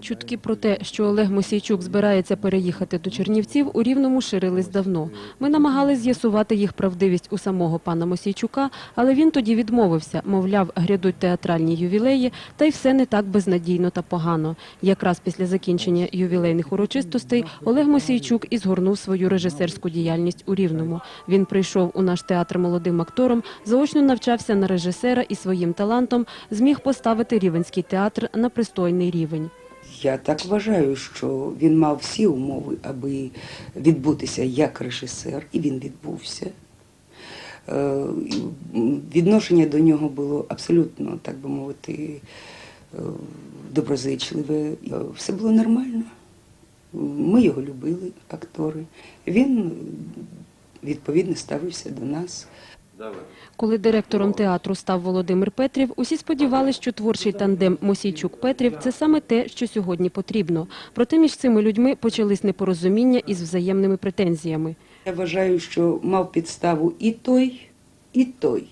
Чутки про те, що Олег Мосійчук збирається переїхати до Чернівців, у Рівному ширились давно. Ми намагались з'ясувати їх правдивість у самого пана Мосійчука, але він тоді відмовився, мовляв, грядуть театральні ювілеї, та й все не так безнадійно та погано. Якраз після закінчення ювілейних урочистостей Олег Мосійчук і згорнув свою режисерську діяльність у Рівному. Він прийшов у наш театр молодим актором, заочно навчався на режисера і своїм талантом зміг поставити рівенський театр на пристойний рівень. Я так вважаю, що він мав всі умови, аби відбутися як режисер, і він відбувся. Е, Відношення до нього було абсолютно, так би мовити, е, доброзичливе. Е, Все було нормально. Ми його любили, актори. Він відповідно ставився до нас. Коли директором театру став Володимир Петрів, усі сподівалися, що творчий тандем Мосійчук-Петрів – це саме те, що сьогодні потрібно. Проте між цими людьми почались непорозуміння із взаємними претензіями. Я вважаю, що мав підставу і той, і той.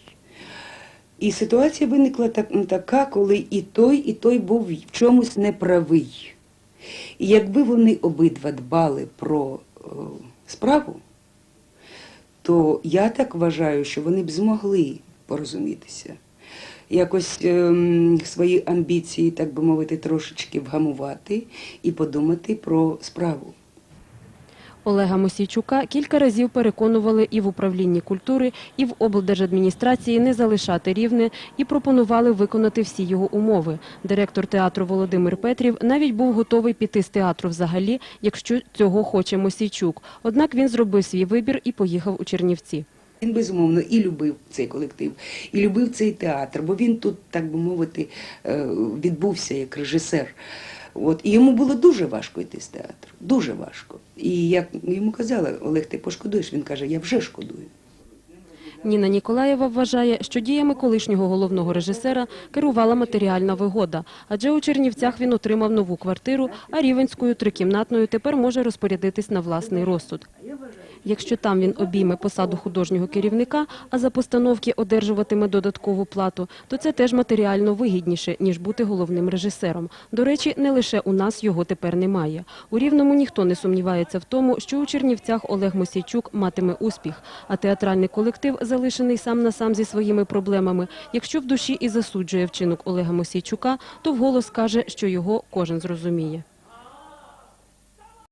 І ситуація виникла так- така, коли і той, і той був в чомусь неправий. І якби вони обидва дбали про е, справу, то я так вважаю, що вони б змогли порозумітися. Якось ем, свої амбіції, так би мовити, трошечки вгамувати і подумати про справу. Олега Мосійчука кілька разів переконували і в управлінні культури, і в облдержадміністрації не залишати рівне і пропонували виконати всі його умови. Директор театру Володимир Петрів навіть був готовий піти з театру взагалі, якщо цього хоче Мосійчук. Однак він зробив свій вибір і поїхав у Чернівці. Він безумовно і любив цей колектив, і любив цей театр, бо він тут, так би мовити, е, відбувся як режисер. От. І йому було дуже важко йти з театру, дуже важко. І як йому казали, Олег, ти пошкодуєш? Він каже, я вже шкодую. Ніна Ніколаєва вважає, що діями колишнього головного режисера керувала матеріальна вигода, адже у Чернівцях він отримав нову квартиру, а рівенською трикімнатною тепер може розпорядитись на власний розсуд. Якщо там він обійме посаду художнього керівника, а за постановки одержуватиме додаткову плату, то це теж матеріально вигідніше, ніж бути головним режисером. До речі, не лише у нас його тепер немає. У Рівному ніхто не сумнівається в тому, що у Чернівцях Олег Мосійчук матиме успіх, а театральний колектив, залишений сам на сам зі своїми проблемами, якщо в душі і засуджує вчинок Олега Мосійчука, то вголос каже, що його кожен зрозуміє.